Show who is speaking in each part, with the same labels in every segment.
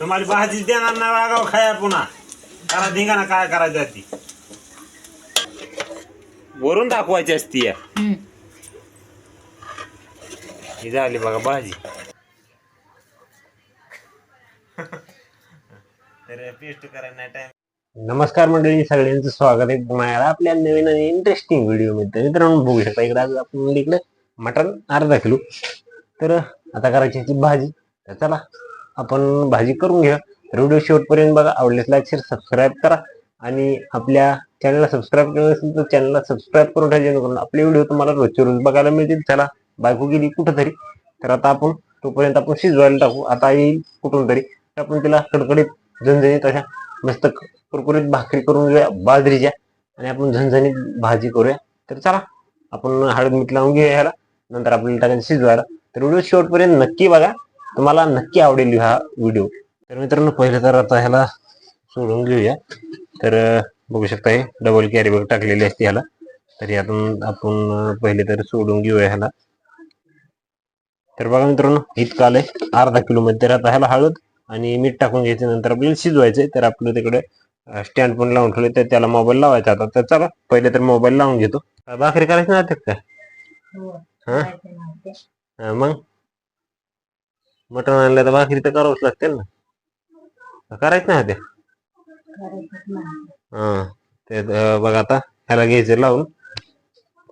Speaker 1: तुम्हाला भाजी देणार नाही वागाव खाया पुन्हा. करा धिंगाणा काय करायची ती? वरून दाखवायची असती या.
Speaker 2: हम्म.
Speaker 1: ही झाली बघा भाजी. तर पेस्ट करायला नाही टाइम नमस्कार मंडळी सगळ्यांचं स्वागत आहे पुन्हा एकदा आपल्या नवीन आणि इंटरेस्टिंग व्हिडिओमध्ये. मित्रांनो बघू शकता इकडे आज आपण इकडे मटण अर्धा किलो. तर आता करायची याची भाजी. तर चला आपण भाजी करून घ्या. व्हिडिओ शेवटपर्यंत बघा. आवडल्यास लाईक शेअर सबस्क्राईब करा. आणि आपल्या चॅनलला सबस्क्राईब केलं नसेल तर चॅनलला सबस्क्राईब करून ठेवा. जेणेकरून आपले व्हिडिओ तुम्हाला रोजचे रोज बघायला मिळतील. चला बायको गेली कुठंतरी. तर आता आपण तोपर्यंत आपण शिजवायला टाकू. आता येईल कुठून तरी तर आपण तिला कडकडीत झणझणीत अशा मस्त कुरकुरीत भाकरी करून घेऊया. बाजरीच्या. आणि आपण झणझणीत भाजी करूया. तर चला आपण हळद मीठ लावून घेऊया ह्याला. नंतर आपल्याला टाकायचं शिजवायला. तर व्हिडिओ शेवटपर्यंत नक्की बघा. तुम्हाला नक्की आवडेल हा व्हिडिओ तर मित्रांनो पहिले तर आता ह्याला सोडून घेऊया. तर बघू शकता हे डबल कॅरी बॅग टाकलेली असते ह्याला. तर यातून आपण पहिले तर सोडून घेऊया ह्याला. तर बघा मित्रांनो इतकं आलंय. अर्धा किलो मध्ये तर आता ह्याला हळद आणि मीठ टाकून घ्यायचं. नंतर आपल्याला शिजवायचंय. तर आपलं तिकडे स्टँड पण लावून ठेवले तर त्याला मोबाईल लावायचा आता. तर चला पहिले तर मोबाईल लावून घेतो. भाकरी करायची काय
Speaker 2: हो.
Speaker 1: हा?
Speaker 2: नव्हते.
Speaker 1: अं, मग? मटण आणलं तर भाकरी तर करावंच लागतील ना. करायचं नाही ते. हा ते बघा आता ह्याला घ्यायचं लावून.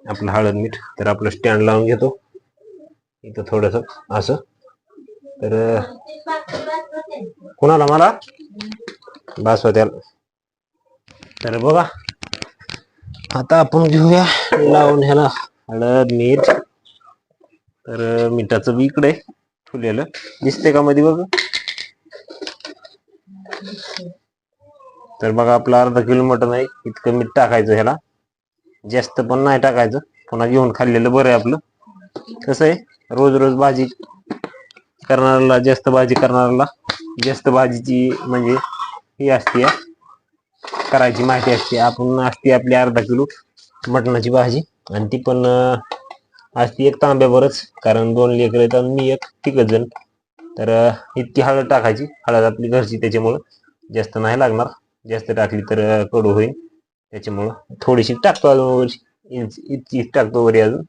Speaker 1: आपलं हळद मीठ तर आपलं स्टँड लावून घेतो. इथं थोडस असं. तर कुणाला मला? बासवत्याला तर बघा आता आपण घेऊया लावून ह्याला हळद मीठ. तर मिठाचं बी इकडे. ठेवलेलं. दिसते का मध्ये बघ? तर बघा आपला अर्धा किलो मटण आहे इतकं मीठ टाकायचं ह्याला. जास्त पण नाही टाकायचं. पुन्हा घेऊन खाल्लेलं बरं आहे आपलं. कसं आहे? रोज रोज भाजी करणाऱ्याला जास्त भाजी करणाऱ्याला जास्त भाजीची म्हणजे ही असते. करायची माहिती असते. आपण असते आपली अर्धा किलो मटणाची भाजी. आणि ती पण अं, एक तांब्यावरच कारण दोन लेकर येतात मी एक तिघ जण. तर इतकी हळद टाकायची. हळद आपली घरची त्याच्यामुळं जास्त नाही लागणार. जास्त टाकली तर कडू होईल. त्याच्यामुळं थोडीशी टाकतो अजून इतकी टाकतो वरी अजून.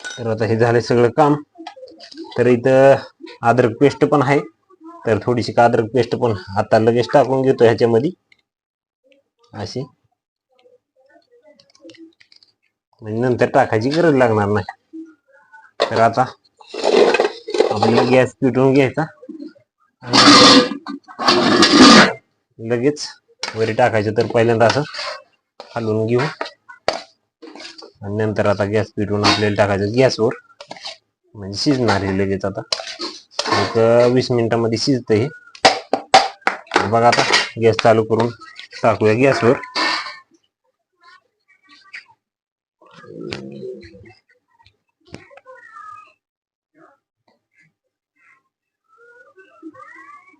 Speaker 1: तर आता हे झाले सगळं काम. तर इथं अद्रक पेस्ट पण आहे. तर थोडीशी अद्रक पेस्ट पण आता लगेच टाकून घेतो ह्याच्यामध्ये. अशी. म्हणजे नंतर टाकायची गरज लागणार नाही. तर आता आपल्याला गॅस पिटून घ्यायचा. लगेच वरी टाकायचं तर पहिल्यांदा असं हलवून घेऊ. आणि नंतर आता गॅस पिटून आपल्याला टाकायचं गॅसवर. म्हणजे शिजणार आहे लगेच आता. एक वीस मिनिटामध्ये शिजतं हे. बघा आता गॅस चालू करून टाकूया गॅसवर.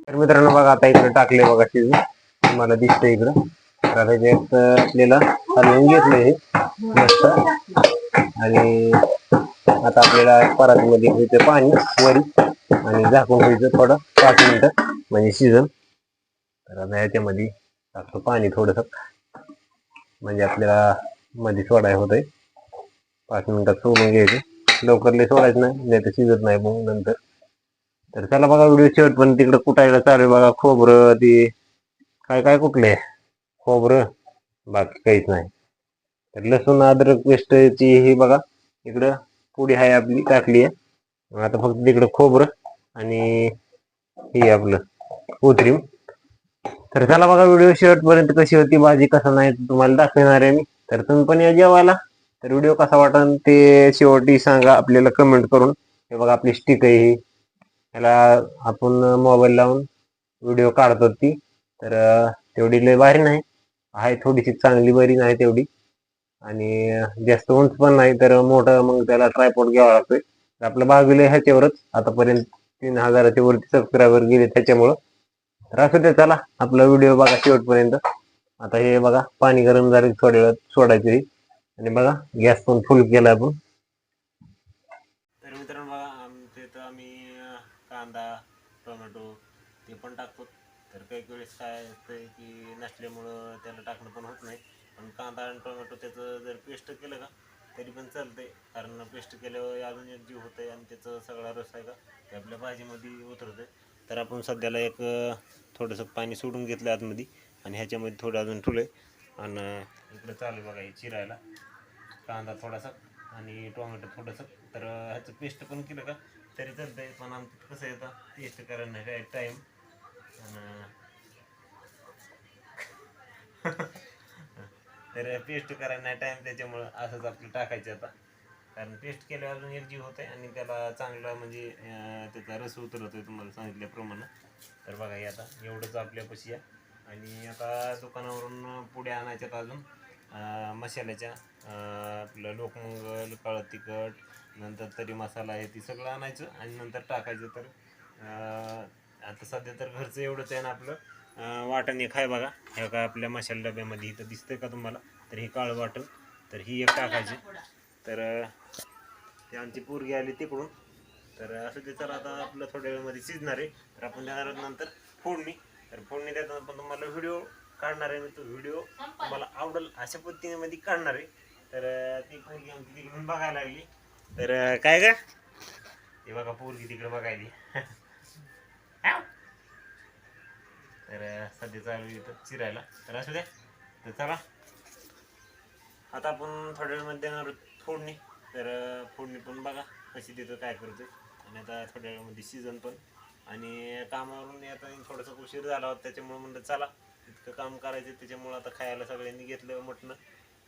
Speaker 1: तर मित्रांनो बघा आता इकडे टाकले बघा शिजून. तुम्हाला दिसतंय इकडं. तर आता त्यात आपल्याला हलवून घेतलं हे. मस्त. आणि आता आपल्याला परातीमध्ये घ्यायचं पाणी वरी आणि झाकून घ्यायचं थोडं पाच मिनिटं म्हणजे शिजन तर आता याच्यामध्ये टाकतो पाणी थोडस. म्हणजे आपल्याला मध्ये सोडायचं होतंय. पाच मिनिटात सोडून घ्यायचं. लवकर लय सोडायचं नाही नाही तर शिजत नाही मग नंतर. तर चला बघा व्हिडिओ शेवट पण तिकडे कुटायला चालू आहे बघा खोबरं ते. काय काय कुठले? खोबरं. बाकी काहीच नाही. तर लसूण अद्रक पेस्टची ही बघा इकडं पुडी आहे आपली टाकली आहे. आता फक्त तिकडं खोबरं आणि हे आपलं कोथरीम तर चला बघा व्हिडिओ शेवटपर्यंत कशी होती भाजी कसं नाही तुम्हाला दाखवणार आहे मी. तर तुम्ही पण या जेवायला. तर व्हिडिओ कसा वाटन ते शेवटी सांगा आपल्याला कमेंट करून. हे बघा आपली स्टिक आहे त्याला आपण मोबाईल लावून व्हिडिओ काढतो ती. तर तेवढी लय भारी नाही. आहे थोडीशी चांगली बरी नाही तेवढी. आणि जास्त उंच पण नाही तर मोठं मग त्याला ट्रायपॉड घ्यावा लागतोय. तर आपलं बाजूला ह्याच्यावरच आतापर्यंत तीन हजाराच्या वरती सबस्क्रायबर गेले त्याच्यामुळं. तर असं ते चला आपला व्हिडिओ बघा शेवटपर्यंत. आता हे बघा पाणी गरम झाले थोड्या वेळात सोडायचं आणि बघा गॅस पण फुल केला आपण तर मित्रांनो बघा आमच्या इथं आम्ही कांदा टोमॅटो ते पण टाकतो तर काही वेळेस काय असतं की नसल्यामुळं त्याला टाकणं पण होत नाही. पण कांदा आणि टोमॅटो त्याचं जर पेस्ट केलं का तरी पण चालते कारण पेस्ट केल्यावर अजून एक जीव होतंय आणि त्याचं सगळा रस आहे का ते आपल्या भाजीमध्ये उतरतंय. तर आपण सध्याला एक थोडंसं पाणी सोडून घेतलं आतमध्ये आणि ह्याच्यामध्ये थोडं अजून ठुलं आहे आणि इकडं चालू आहे बघा हे चिरायला. कांदा थोडासा आणि टोमॅटो थोडंसं. तर ह्याचं पेस्ट पण केलं का तरी चालतंय. पण आमचं कसं येतं पेस्ट करायला नाही काय टाईम तर पेस्ट करायला टाईम त्याच्यामुळं असंच आपलं टाकायचं आता. कारण पेस्ट केल्यावर अजून एक जीव होत आहे आणि त्याला चांगला म्हणजे त्याचा रस उतरवतोय तुम्हाला सांगितल्याप्रमाणे तर बघा हे आता एवढंच आपल्यापाशी या आणि आता दुकानावरून पुढे आणायच्यात अजून मसाल्याच्या आपलं लोकमंगल काळं तिखट नंतर तरी मसाला आहे ती सगळं आणायचं आणि नंतर टाकायचं तर आता सध्या तर घरचं एवढंच आहे ना आपलं. वाटण एक आहे बघा. हे का आपल्या मसाला डब्यामध्ये इथं दिसतंय का तुम्हाला? तर हे काळं वाटण. तर ही एक टाकायची. तर ती आमची पोरगी आली तिकडून. तर असं ते तर आता आपलं थोड्या वेळामध्ये शिजणार आहे. तर आपण देणार नंतर फोडणी. तर फोडणी देताना पण तुम्हाला व्हिडिओ काढणार आहे मी. तो व्हिडिओ तुम्हाला आवडेल अशा पद्धतीमध्ये काढणार आहे. तर ती पोरगी आमची तिकडून बघायला लागली. तर काय का ते बघा पोरगी तिकडे बघायली. तर सध्या चालू आहे इथं चिरायला. तर असू द्या. तर चला. आता आपण थोड्या वेळामध्ये देणार आहोत फोडणी. तर फोडणी पण बघा कशी देतो काय करतो आणि आता थोड्या वेळामध्ये सीझन पण. आणि कामावरून आता थोडासा उशीर झाला होता त्याच्यामुळे म्हणलं चला इतकं काम करायचं त्याच्यामुळं आता खायला सगळ्यांनी घेतलं मटणं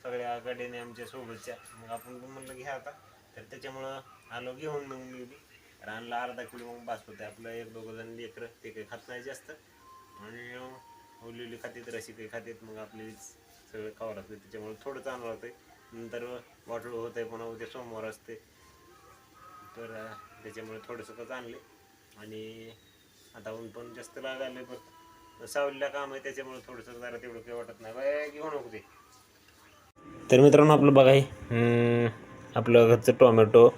Speaker 1: सगळ्या गाडीने आमच्या सोबतच्या. मग आपण पण म्हणलं घ्या आता. तर त्याच्यामुळं आलो घेऊन मग मी बी. तर अर्धा किलो मग बास होते आपलं एक दोघं जण लेकरं ते काही खात नाही जास्त. आणि उरलेली खातेत रशी काही खातेत मग आपली सगळं खावं लागतं. त्याच्यामुळे थोडं चांगलं लागतंय नंतर वाटलं होत आहे पुन्हा उद्या सोमवार असते. तर त्याच्यामुळे थोडंसं कसं आणले आणि आता ऊन पण जास्त लागायला पण सावलीला काम आहे त्याच्यामुळे थोडंसं जरा तेवढं काही वाटत नाही. बाय घेऊ नको ते. तर मित्रांनो आपलं बघा आपलं घरचं टोमॅटो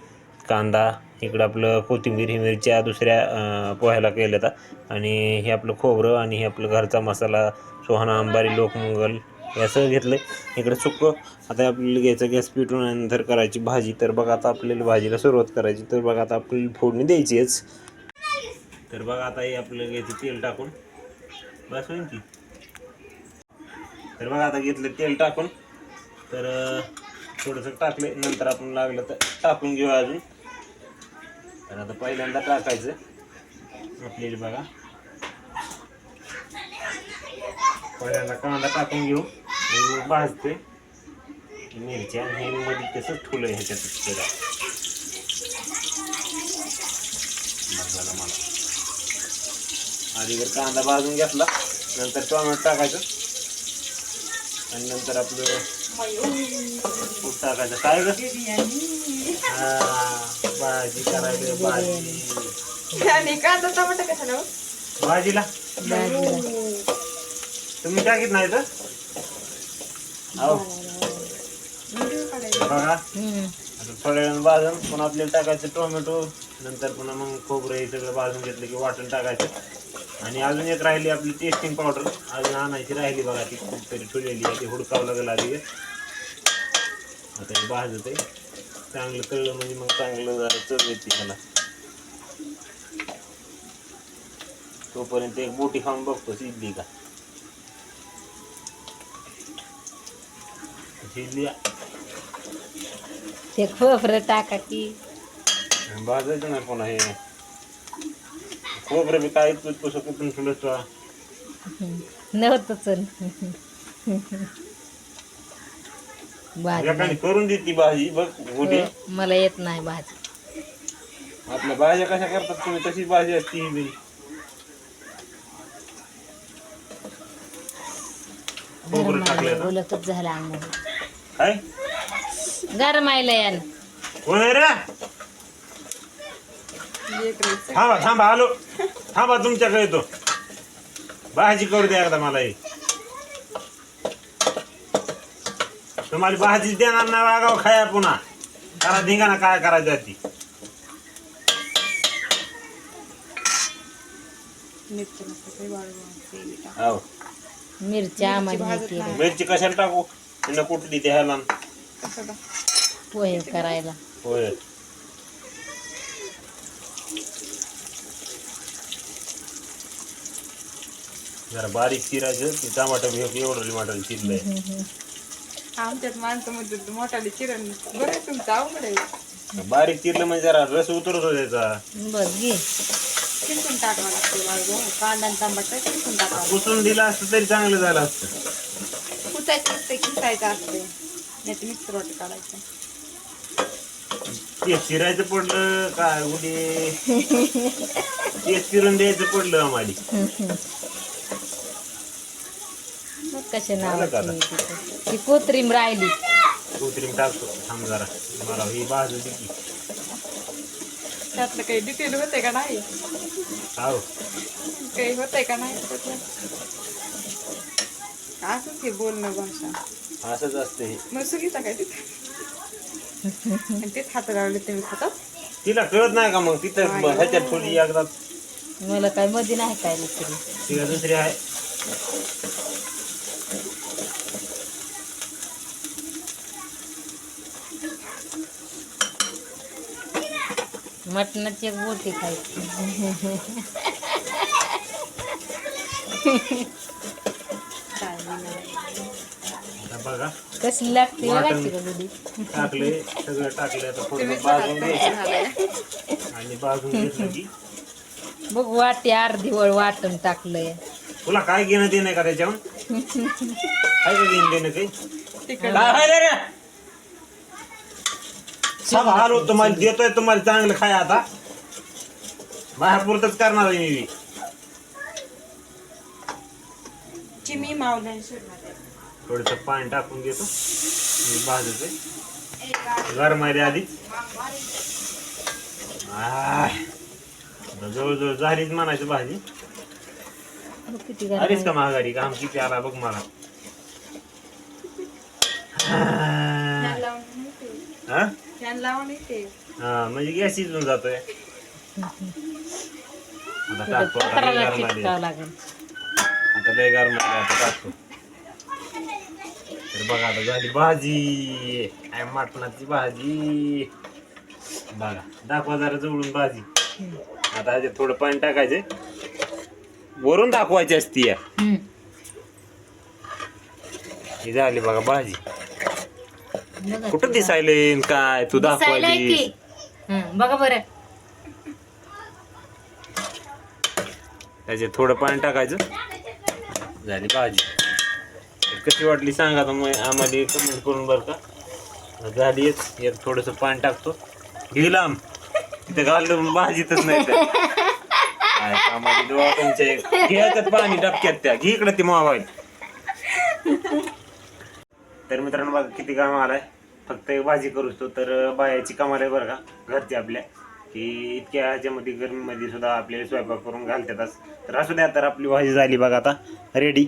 Speaker 1: कांदा इकडं आपलं कोथिंबीर ही मिरच्या दुसऱ्या पोह्याला केल्या होता आणि हे आपलं खोबरं आणि हे आपलं घरचा मसाला सोहाना अंबारी लोकमंगल हे असं घेतलं इकडं चुकं आता आपल्याला घ्यायचं गॅस पेटून नंतर करायची भाजी. तर बघा आता आपल्याला भाजीला सुरुवात करायची. तर बघा आता आपल्याला फोडणी द्यायचीच तर बघा आता हे आपल्याला घ्यायचं तेल टाकून. बस होईल की. तर बघा आता घेतलं तेल टाकून. तर थोडंसं टाकले नंतर आपण लागलं तर टाकून घेऊ अजून. तर आता पहिल्यांदा टाकायचं. आपल्याला बघा. पहिल्यांदा कांदा टाकून घेऊ. मग भाजते मिरच्या हे मध्ये तसंच ठुलं आहे ह्याच्यात त्याला बस मला. आधी जर कांदा भाजून घेतला नंतर टोमॅटो टाकायचं. आणि नंतर आपलं खूप टाकायचं काय ग? भाजी करायला भाजी.
Speaker 2: आणि कांदा टमाटर कशाला हो?
Speaker 1: भाजीला? तुम्ही टाकीत नाही तर हो? बघा. आता थोड्या वेळानं भाजून पुन्हा आपल्याला टाकायचं टोमॅटो नंतर पुन्हा मग खोबरं हे सगळं भाजून घेतलं की वाटण टाकायचं. आणि अजून एक राहिली आपली टेस्टिंग पावडर अजून आणायची राहिली बघा ती. खूप तरी ठेवलेली आहे ती हुडकावं लागेल आधी. आता हे भाजत आहे चांगलं कळलं म्हणजे मग चांगलं जरा चव येते त्याला तोपर्यंत एक बोटी खाऊन बघतो शिजली का. शिजली.
Speaker 2: ते खोबरं टाका की.
Speaker 1: भाजायचं नाही पुन्हा हे. खोबरं बी काय तू कसं कुठून ठेवलं
Speaker 2: नव्हतंच भाजी.
Speaker 1: करून देते भाजी बघ मोठी
Speaker 2: मला येत नाही भाजी.
Speaker 1: आपल्या भाज्या कशा करतात तुम्ही तशी भाजी असती ही बी. खोबरं टाकलं ना.
Speaker 2: बोलतच झाला अंग
Speaker 1: काय?
Speaker 2: गरमायला यान.
Speaker 1: कोण आहे रे. थांबा थांबा आलो. थांबा तुमच्याकडे येतो. भाजी करू द्या एकदा मला ही. तुम्हाला भाजी देणार ना वागाव खाया पुन्हा करा धिंगाणा काय करायचं ती. हो
Speaker 2: मिरच्या आम्हाला केली
Speaker 3: नाही.
Speaker 1: मिरची कशाला टाकू? तिनं कुठली ते ह्याला?
Speaker 2: पोहे करायला।
Speaker 1: होय जरा बारीक चिरायचं ते टमाटर एवढं टमाटर चिरलंय.
Speaker 3: आमच्यात माणसं म्हणतात मोठाले चिरण बरं आहे तुमचं अवघड आहे.
Speaker 1: बारीक चिरलं म्हणजे जरा रस उतरत त्याचा.
Speaker 2: बघ घे.
Speaker 3: किंतून टाकावं लागतं वाळू कांदा आणि टमाटर किंतून टाकावं
Speaker 1: पुसून दिलं असतं तरी चांगलं झालं असतं.
Speaker 3: कुचायचं असते किसायचं असते. नाही तर मिक्सर वाटी काढायचं.
Speaker 1: ते चिरायचं पडलं काय उडी. ते चिरून द्यायचं पडलं आम्हाला.
Speaker 2: कशा नावाची ती कोत्रीम राहिली.
Speaker 1: कोथिंबीर टाकतो. थांब जरा. मला ही बाजू
Speaker 3: त्यातलं काही डिटेल होते का नाही?
Speaker 1: हाव.
Speaker 3: काही होतंय का नाही असंच हे बोलणं भाषा.
Speaker 1: असंच असतं हे.
Speaker 3: मग सुगीचा काय तिथे? तेच हात लावले तुम्ही खातात.
Speaker 1: तिला कळत नाही का मग? तिथं ह्याच्यात थोडी एकदा
Speaker 2: मला काय मध्ये नाही काय दुसरी
Speaker 1: तिला दुसरी आहे.
Speaker 2: मटणाची एक बोटी खायची.
Speaker 1: बघा.
Speaker 2: कसली लागते
Speaker 1: टाकले सगळं टाकले आता घ्यायचं. आणि भाजून घेतलं की?
Speaker 2: बघ वाटी अर्धी वळ वाटण टाकलंय.
Speaker 1: तुला काय घेणं देणं का त्याच्यावर? काय का घेणं देणं काही हाल होत तुम्हाला देतोय तुम्हाला चांगलं खाय आता. बाहेरपुरतच करणार आहे मी
Speaker 3: चिमी
Speaker 1: थोडस पाणी टाकून घेतो मी भाजते गरम आहे रे आधी. जवळजवळ झालीच म्हणायचं भाजी.
Speaker 2: बघ किती
Speaker 1: आलीच का महागारी काम किती आला बघ मला. हा?
Speaker 3: फॅन
Speaker 1: हा म्हणजे गॅस शिजून जातोय. आता टाकतो आता लय.
Speaker 2: चिटकावं लागेल.
Speaker 1: आता लय गरम आली, आता टाकतो तर बघा आता झाली भाजी. काय मटणाची भाजी. बघा दाखवा जरा जवळून भाजी. आता ह्याच्यात थोडं पाणी टाकायचे वरून दाखवायची असती या.
Speaker 2: हम्म.
Speaker 1: ही झाली बघा भाजी. कुठं दिसायले न काय? तू
Speaker 2: दिसायला. हं, बघा बरं.
Speaker 1: त्याच्यात थोडं पाणी टाकायचं. झाली भाजी. कशी वाटली सांगा तर मग आम्हाला कमेंट करून बरं का. झाली एक. एक थोडंसं पाणी टाकतो. गेलाम तिथे घालून भाजीतच नाही तर. काय कामाची डोळा तुमच्या एक. घ्यायचं पाणी डबक्यात त्या. घे इकडे ते मोबाईल. तर मित्रांनो बघा किती काम आलाय. फक्त एक भाजी करूच तो तर बायाची कमाल आहे बरं का घरची आपल्या. की इतक्या ह्याच्यामध्ये गरमीमध्ये सुद्धा आपल्याला स्वयंपाक करून घालतातच तर असू द्या तर आपली भाजी झाली बघा आता रेडी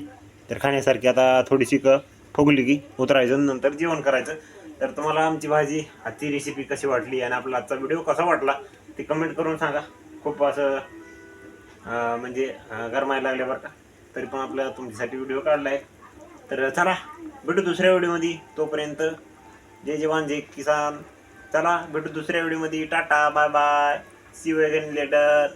Speaker 1: तर खाण्यासारखी आता थोडीशी क फुगली की उतरायचं नंतर जेवण करायचं. तर तुम्हाला आमची भाजी आजची रेसिपी कशी वाटली आणि आपला आजचा व्हिडिओ कसा वाटला ते कमेंट करून सांगा. खूप असं म्हणजे गरमायला लागले बरं का. तरी पण आपल्या तुमच्यासाठी व्हिडिओ काढला आहे तर चला भेटू दुसऱ्या व्हिडिओमध्ये. तोपर्यंत जय जवान जय किसान. चला भेटू दुसऱ्या व्हिडिओमध्ये. Tata bye bye. See you later